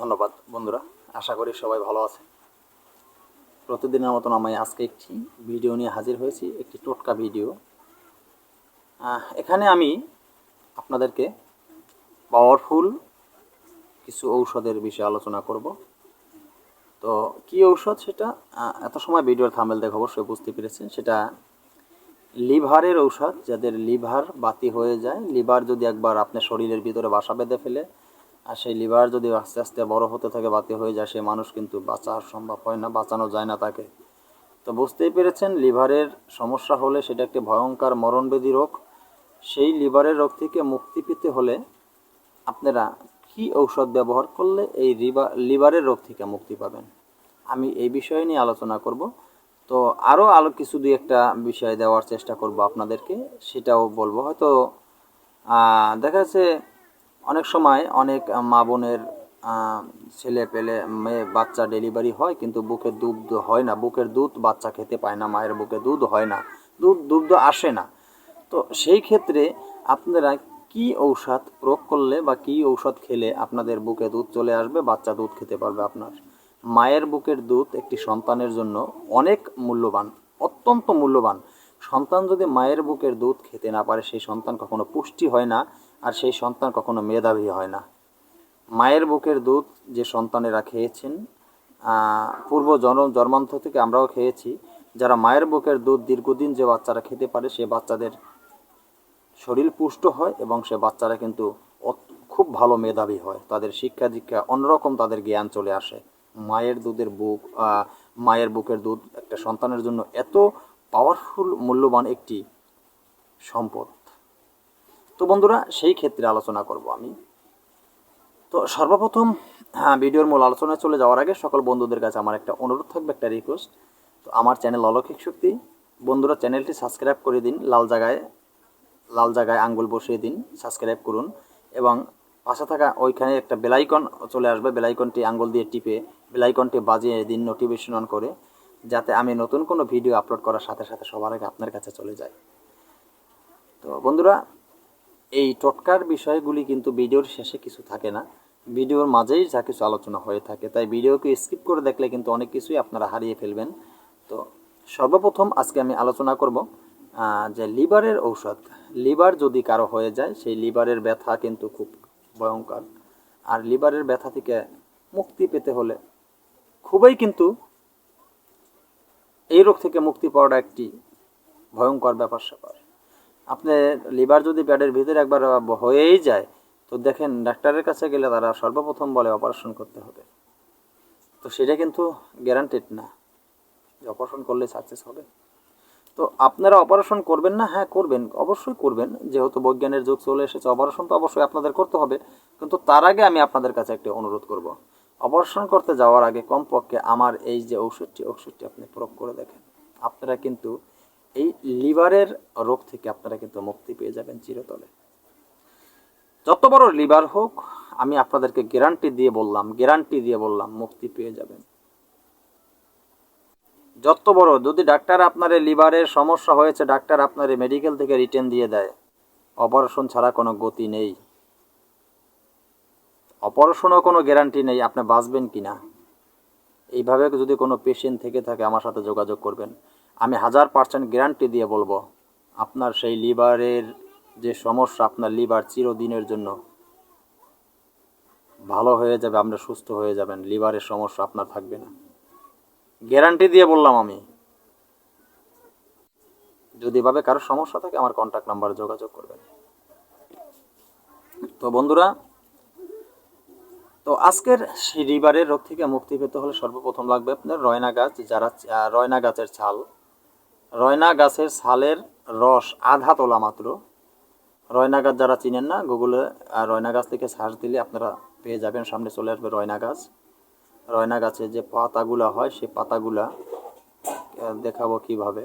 ধন্যবাদ, বন্ধুরা। আশা করি সবাই ভালো আছে। প্রতিদিনের মতন আমি আজকে একটি ভিডিও নিয়ে হাজির হয়েছি, একটি টোটকা ভিডিও। এখানে আমি আপনাদেরকে পাওয়ারফুল কিছু ঔষধের বিষয়ে আলোচনা করব। তো কি ঔষধ সেটা? এত সময় ভিডিওর থামেল দেখে অবশ্যই বুঝতে পেরেছেন। সেটা লিভারের ঔষধ, যাদের লিভার বাতি হয়ে যায়। লিভার যদি একবার আপনার শরীরের ভিতরে বাসা বেঁধে ফেলে আর সেই লিভার যদি আস্তে আস্তে বড় হতে থাকে, বাতি হয়ে যায়, সেই মানুষ কিন্তু বাঁচা সম্ভব হয় না, বাঁচানো যায় না তাকে। তো বুঝতেই পেরেছেন, লিভারের সমস্যা হলে সেটা একটি ভয়ঙ্কর মরণবেদী রোগ। সেই লিভারের রোগ থেকে মুক্তি পেতে হলে আপনারা কি ঔষধ ব্যবহার করলে এই লিভার লিভারের রোগ থেকে মুক্তি পাবেন? আমি এই বিষয় নিয়ে আলোচনা করব। তো আরও আলো কিছু দুই একটা বিষয় দেওয়ার চেষ্টা করব আপনাদেরকে, সেটাও বলব। হয়তো দেখা যাচ্ছে অনেক সময় অনেক মা বোনের ছেলে পেলে, মেয়ে, বাচ্চা ডেলিভারি হয়, কিন্তু বুকের দুধ হয় না। বুকের দুধ বাচ্চা খেতে পায় না, মায়ের বুকে দুধ হয় না। দুধ দুধ আসে না। তো সেই ক্ষেত্রে আপনারা কি ঔষধ প্রয়োগ করলে বা কি ঔষধ খেলে আপনাদের বুকে দুধ চলে আসবে, বাচ্চা দুধ খেতে পারবে আপনার? মায়ের বুকের দুধ একটি সন্তানের জন্য অনেক মূল্যবান, অত্যন্ত মূল্যবান। সন্তান যদি মায়ের বুকের দুধ খেতে না পারে, সেই সন্তান কখনো পুষ্টি হয় না। আর সেই সন্তান কখনো মেধাবী হয় না। মায়ের বুকের দুধ যে সন্তানেরা খেয়েছেন পূর্ব জন্ম জন্মান্ত থেকে আমরাও খেয়েছি। যারা মায়ের বুকের দুধ দীর্ঘদিন যে বাচ্চারা খেতে পারে, সে বাচ্চাদের শরীর পুষ্ট হয় এবং সে বাচ্চারা কিন্তু খুব ভালো মেধাবী হয়। তাদের শিক্ষা দীক্ষা অন্যরকম তাদের জ্ঞান চলে আসে। মায়ের দুধের বুক মায়ের বুকের দুধ একটা সন্তানের জন্য এত পাওয়ারফুল মূল্যবান একটি সম্পদ। তো বন্ধুরা, সেই ক্ষেত্রে আলোচনা করব আমি। তো সর্বপ্রথম হ্যাঁ ভিডিওর মূল আলোচনায় চলে যাওয়ার আগে সকল বন্ধুদের কাছে আমার একটা অনুরোধ থাকবে, একটা রিকোয়েস্ট তো আমার চ্যানেল অলৌকিক শক্তি। বন্ধুরা চ্যানেলটি সাবস্ক্রাইব করে দিন, লাল জায়গায় লাল জায়গায় আঙ্গুল বসিয়ে দিন সাবস্ক্রাইব করুন এবং পাশে থাকা ওইখানে একটা বেলাইকন চলে আসবে। বেলাইকনটি আঙ্গুল দিয়ে টিপে বেলাইকনটি বাজিয়ে দিন নোটিফিকেশন অন করে, যাতে আমি নতুন কোনো ভিডিও আপলোড করার সাথে সাথে সবার আগে আপনার কাছে চলে যায় তো বন্ধুরা এই টোটকার বিষয়গুলি কিন্তু ভিডিওর শেষে কিছু থাকে না। ভিডিওর মাঝেই যা কিছু আলোচনা হয়ে থাকে, তাই ভিডিওকে স্কিপ করে দেখলে কিন্তু অনেক কিছুই আপনারা হারিয়ে ফেলবেন। তো সর্বপ্রথম আজকে আমি আলোচনা করব যে লিভারের ঔষধ। লিভার যদি কারও হয়ে যায়, সেই লিভারের ব্যথা কিন্তু খুব ভয়ঙ্কর। আর লিভারের ব্যথা থেকে মুক্তি পেতে হলে খুবই কিন্তু এই রোগ থেকে মুক্তি পাওয়াটা একটি ভয়ঙ্কর ব্যাপার স্যাপার আপনার লিভার যদি প্যাডের ভিতরে একবার হয়েই যায়, তো দেখেন ডাক্তারের কাছে গেলে তারা সর্বপ্রথম বলে অপারেশন করতে হবে। তো সেটা কিন্তু গ্যারান্টেড না যে অপারেশন করলে সাকসেস হবে। তো আপনারা অপারেশন করবেন না? হ্যাঁ করবেন, অবশ্যই করবেন। যেহেতু বৈজ্ঞানের যুগ চলে এসেছে অপারেশন তো অবশ্যই আপনাদের করতে হবে। কিন্তু তার আগে আমি আপনাদের কাছে একটি অনুরোধ করব। অপারেশন করতে যাওয়ার আগে কমপক্ষে আমার এই যে ঔষধটি ঔষধটি আপনি প্রয়োগ করে দেখেন। আপনারা কিন্তু এই লিভারের রোগ থেকে আপনারা কিন্তু মুক্তি পেয়ে যাবেন চিরতলে যত বড় লিভার হোক, আমি আপনাদেরকে গ্যারান্টি দিয়ে বললাম গ্যারান্টি দিয়ে বললাম, মুক্তি পেয়ে যাবেন। যত বড়, যদি ডাক্তার আপনার লিভারের সমস্যা হয়েছে, ডাক্তার আপনার মেডিকেল থেকে রিটার্ন দিয়ে দেয়। অপারেশন ছাড়া কোনো গতি নেই। অপারেশনও কোনো গ্যারান্টি নেই, আপনি বাঁচবেন কি না এইভাবে যদি কোনো পেশেন্ট থেকে থাকে, আমার সাথে যোগাযোগ করবেন। আমি হাজার পার্সেন্ট গ্যারান্টি দিয়ে বলব, আপনার সেই লিভারের যে সমস্যা, আপনার লিভার চিরদিনের জন্য ভালো হয়ে যাবে, আপনি সুস্থ হয়ে যাবেন, লিভারের সমস্যা আপনার থাকবে না। গ্যারান্টি দিয়ে বললাম আমি। যদি এভাবে কারও সমস্যা থাকে, আমার কন্ট্যাক্ট নাম্বারে যোগাযোগ করবেন। তো বন্ধুরা, তো আজকের সেই লিভারের রোগ থেকে মুক্তি পেতে হলে সর্বপ্রথম লাগবে আপনার রয়না গাছ, যারা রয়না গাছের ছাল। রয়না গাছের ছালের রস আধা তোলা মাত্র। রয়না গাছ যারা চিনেন না গুগলে আহ, রয়না গাছ থেকে সার্চ দিলে আপনারা পেয়ে যাবেন। সামনে চলে আসবে রয়না গাছ। রয়না গাছের যে পাতাগুলা হয় সেই পাতাগুলা দেখাবো কীভাবে।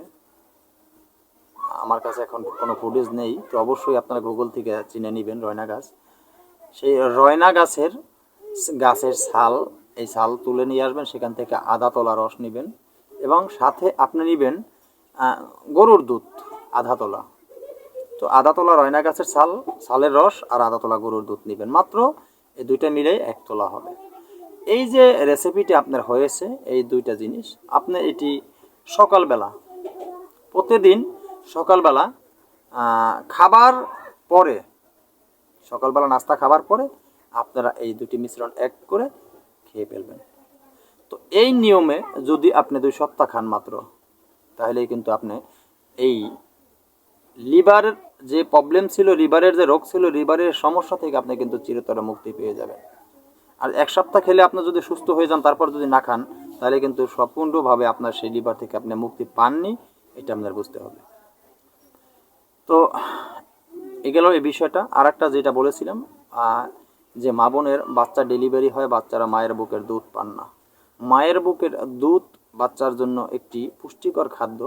আমার কাছে এখন কোনো ফুটেজ নেই তো অবশ্যই আপনারা গুগল থেকে চিনে নেবেন রয়না গাছ। সেই রয়না গাছের গাছের ছাল এই ছাল তুলে নিয়ে আসবেন সেখান থেকে আদা তোলা রস নেবেন এবং সাথে আপনি নেবেন গরুর দুধ, আধা তোলা। তো আদা তোলা রয়না গাছের ছাল, ছালের রস আর আদা তোলা গরুর দুধ নেবেন। মাত্র এই দুইটা মিলেই এক তোলা হবে। এই যে রেসিপিটি আপনার হয়েছে, এই দুইটা জিনিস, আপনি এটি সকালবেলা, প্রতিদিন সকালবেলা খাবার পরে, সকালবেলা নাস্তা খাবার পরে আপনারা এই দুটি মিশ্রণ এক করে খেয়ে ফেলবেন। তো এই নিয়মে যদি আপনি দুই সপ্তাহ খান মাত্র তাহলেই কিন্তু আপনি এই লিভারের যে প্রবলেম ছিল, লিভারের যে রোগ ছিল, লিভারের সমস্যা থেকে আপনি কিন্তু চিরতরে মুক্তি পেয়ে যাবেন। আর এক সপ্তাহ খেলে আপনি যদি সুস্থ হয়ে যান, তারপর যদি না খান, তাহলে কিন্তু সম্পূর্ণভাবে আপনার সেই লিভার থেকে আপনি মুক্তি পাননি, এটা আপনার বুঝতে হবে। তো এগুলো এই বিষয়টা। আর একটা যেটা বলেছিলাম যে মা বোনের বাচ্চা ডেলিভারি হয়, বাচ্চারা মায়ের বুকের দুধ পান না। মায়ের বুকের দুধ বাচ্চার জন্য একটি পুষ্টিকর খাদ্য।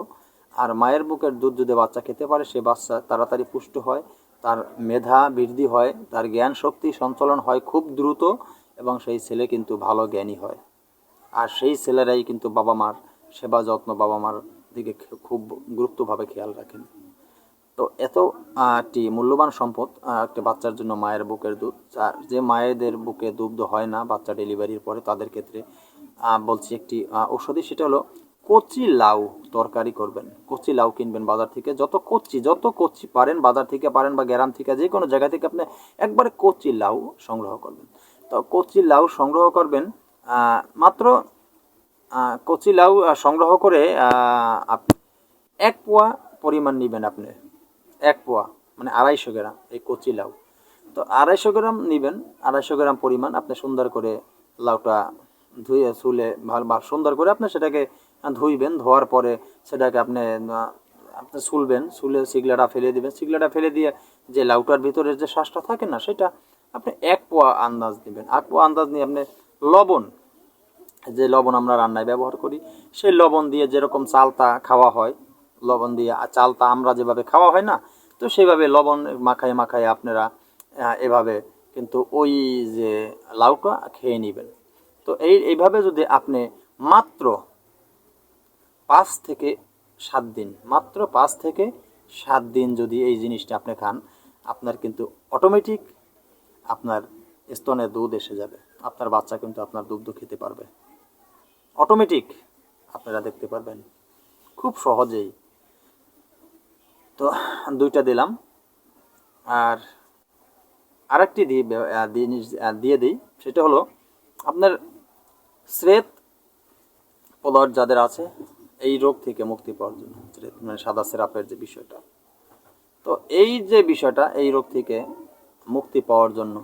আর মায়ের বুকের দুধ যদি বাচ্চা খেতে পারে, সে বাচ্চা তাড়াতাড়ি পুষ্ট হয়, তার মেধা বৃদ্ধি হয়, তার জ্ঞান শক্তি সঞ্চালন হয় খুব দ্রুত এবং সেই ছেলে কিন্তু ভালো জ্ঞানী হয়। আর সেই ছেলেরাই কিন্তু বাবা মার সেবা যত্ন বাবা মার দিকে খুব গুরুত্বভাবে খেয়াল রাখেন। তো এত একটি মূল্যবান সম্পদ একটা বাচ্চার জন্য মায়ের বুকের দুধ। আর যে মায়েদের বুকে দুগ্ধ হয় না বাচ্চা ডেলিভারির পরে, তাদের ক্ষেত্রে বলছি একটি ঔষধি সেটা হলো কচি লাউ তরকারি করবেন। কচি লাউ কিনবেন বাজার থেকে। যত কচি যত কচি পারেন বাজার থেকে পারেন বা গ্রাম থেকে যে কোনো জায়গা থেকে আপনি একবারে কচি লাউ সংগ্রহ করবেন। তো কচি লাউ সংগ্রহ করবেন মাত্র কচি লাউ সংগ্রহ করে আহ, আপ- এক পোয়া পরিমাণ নেবেন আপনি। এক পোয়া মানে আড়াইশো গ্রাম এই কচি লাউ। তো আড়াইশো গ্রাম নেবেন আড়াইশো গ্রাম পরিমাণ আপনি সুন্দর করে লাউটা ধুয়ে চুলে ভালো সুন্দর করে আপনি সেটাকে ধুইবেন, ধোয়ার পরে সেটাকে আপনি আপনি চুলবেন, চুলে সিগলাটা ফেলে দিবেন। সিগলাটা ফেলে দিয়ে যে লাউটার ভিতরের যে শ্বাসটা থাকে না, সেটা আপনি এক পোয়া আন্দাজ নেবেন এক পোয়া আন্দাজ নিয়ে আপনি লবণ, যে লবণ আমরা রান্নায় ব্যবহার করি, সেই লবণ দিয়ে যেরকম চালতা খাওয়া হয়, লবণ দিয়ে চালতা আমরা যেভাবে খাওয়া হয় না, তো সেভাবে লবণ মাখায় মাখায় আপনারা এভাবে কিন্তু ওই যে লাউটা খেয়ে নেবেন। তো এই, এইভাবে যদি আপনি মাত্র পাঁচ থেকে সাত দিন, মাত্র পাঁচ থেকে সাত দিন যদি এই জিনিসটা আপনি খান, আপনার কিন্তু অটোমেটিক আপনার স্তনে দুধ এসে যাবে। আপনার বাচ্চা কিন্তু আপনার দুগ্ধ খেতে পারবে। অটোমেটিক আপনারা দেখতে পারবেন। খুব সহজেই। তো দুইটা দিলাম। আর আরেকটি দিয়ে জিনিস দিয়ে দিই। সেটা হলো, আপনার শ্বেত পদার্থ যাদের আছে, এই রোগ থেকে মুক্তি পাওয়ার জন্য মানে সাদা সেরাপের যে বিষয়টা। তো এই যে বিষয়টা, এই রোগ থেকে মুক্তি পাওয়ার জন্য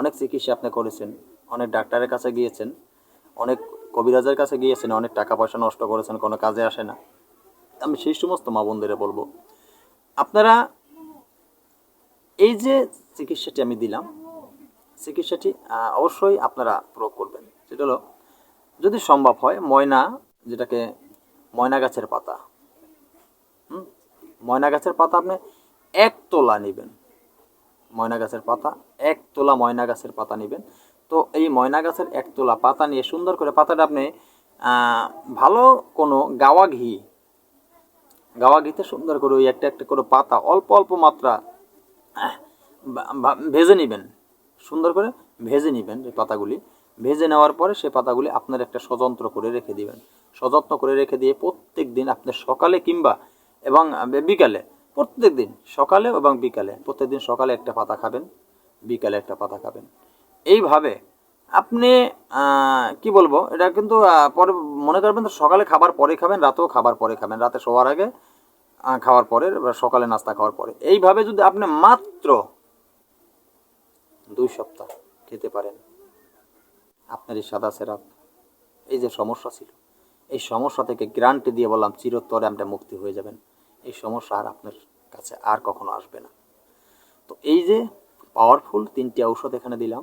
অনেক চিকিৎসা আপনি করেছেন, অনেক ডাক্তারের কাছে গিয়েছেন, অনেক কবিরাজের কাছে গিয়েছেন, অনেক টাকা পয়সা নষ্ট করেছেন, কোনো কাজে আসে না। আমি সেই সমস্ত মা বোনদের বলব, আপনারা এই যে চিকিৎসাটি আমি দিলাম, চিকিৎসাটি অবশ্যই আপনারা প্রয়োগ করবেন। সেটা হলো, যদি সম্ভব হয়, ময়না যেটাকে ময়না গাছের পাতা, হুম? ময়না গাছের পাতা আপনি এক তোলা নেবেন। ময়না গাছের পাতা, এক তোলা ময়না গাছের পাতা নেবেন। তো এই ময়না গাছের এক তোলা পাতা নিয়ে সুন্দর করে পাতাটা আপনি ভালো কোনো গাওয়া ঘি, গাওয়া ঘিতে সুন্দর করে ওই একটা একটা করে পাতা অল্প অল্প মাত্রা ভেজে নেবেন। সুন্দর করে ভেজে নেবেন এই পাতাগুলি। ভেজে নেওয়ার পরে সে পাতাগুলি আপনার একটা স্বতন্ত্র করে রেখে দিবেন। সযত্ন করে রেখে দিয়ে প্রত্যেক দিন আপনি সকালে কিংবা এবং বিকালে, প্রত্যেক দিন সকালে এবং বিকালে, প্রত্যেক দিন সকালে একটা পাতা খাবেন, বিকালে একটা পাতা খাবেন। এইভাবে আপনি কি বলব, এটা কিন্তু পরে মনে করবেন তো সকালে খাবার পরে খাবেন, রাতেও খাবার পরে খাবেন। রাতে শোয়ার আগে খাওয়ার পরে সকালে নাস্তা খাওয়ার পরে। এইভাবে যদি আপনি মাত্র দুই সপ্তাহ খেতে পারেন আপনার এই সাদা সেরাপ এই যে সমস্যা ছিল, এই সমস্যা থেকে গ্যারান্টি দিয়ে বললাম চিরতরে আপনি মুক্তি হয়ে যাবেন। এই সমস্যা আর আপনার কাছে আর কখনো আসবে না। তো এই যে পাওয়ারফুল তিনটি ঔষধ এখানে দিলাম,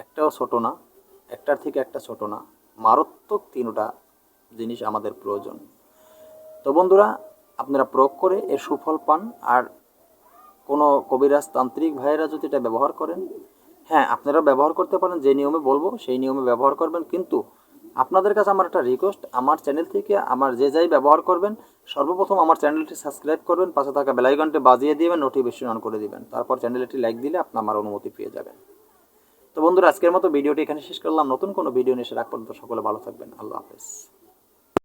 একটাও ছোট না, একটার থেকে একটা ছোট না, মারাত্মক তিনটা জিনিস আমাদের প্রয়োজন। তো বন্ধুরা, আপনারা প্রয়োগ করে এর সুফল পান। আর কোনো কবিরাজ তান্ত্রিক ভাইয়েরা যদি এটা ব্যবহার করেন হ্যাঁ আপনারা ব্যবহার করতে পারেন, যে নিয়মে বলব, সেই নিয়মে ব্যবহার করবেন। কিন্তু আপনাদের কাছে আমার একটা রিকোয়েস্ট আমার চ্যানেল থেকে আমার যে যাই ব্যবহার করবেন, সর্বপ্রথম আমার চ্যানেলটি সাবস্ক্রাইব করবেন, পাশে থাকা বেলাইকনটি বাজিয়ে দিবেন নোটিফিকেশন অন করে দিবেন। তারপর চ্যানেলটি লাইক দিলে আপনি আমার অনুমতি পেয়ে যাবেন। তো বন্ধুরা, আজকের মতো ভিডিওটি এখানে শেষ করলাম। নতুন কোনো ভিডিও নিয়ে রাখ পর্যন্ত সকলে ভালো থাকবেন। আল্লাহ হাফেজ।